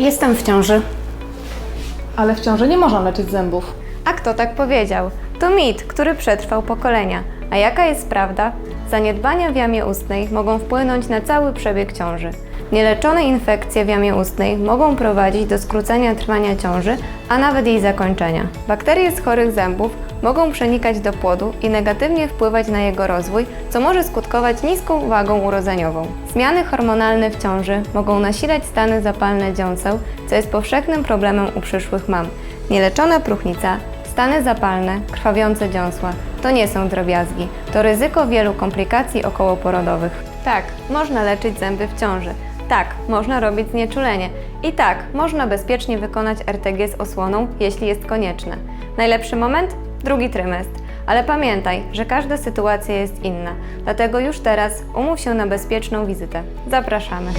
Jestem w ciąży. Ale w ciąży nie można leczyć zębów. A kto tak powiedział? To mit, który przetrwał pokolenia. A jaka jest prawda? Zaniedbania w jamie ustnej mogą wpłynąć na cały przebieg ciąży. Nieleczone infekcje w jamie ustnej mogą prowadzić do skrócenia trwania ciąży, a nawet jej zakończenia. Bakterie z chorych zębów mogą przenikać do płodu i negatywnie wpływać na jego rozwój, co może skutkować niską wagą urodzeniową. Zmiany hormonalne w ciąży mogą nasilać stany zapalne dziąseł, co jest powszechnym problemem u przyszłych mam. Nieleczona próchnica, stany zapalne, krwawiące dziąsła to nie są drobiazgi, to ryzyko wielu komplikacji okołoporodowych. Tak, można leczyć zęby w ciąży. Tak, można robić znieczulenie. I tak, można bezpiecznie wykonać RTG z osłoną, jeśli jest konieczne. Najlepszy moment? Drugi trymestr. Ale pamiętaj, że każda sytuacja jest inna, dlatego już teraz umów się na bezpieczną wizytę. Zapraszamy.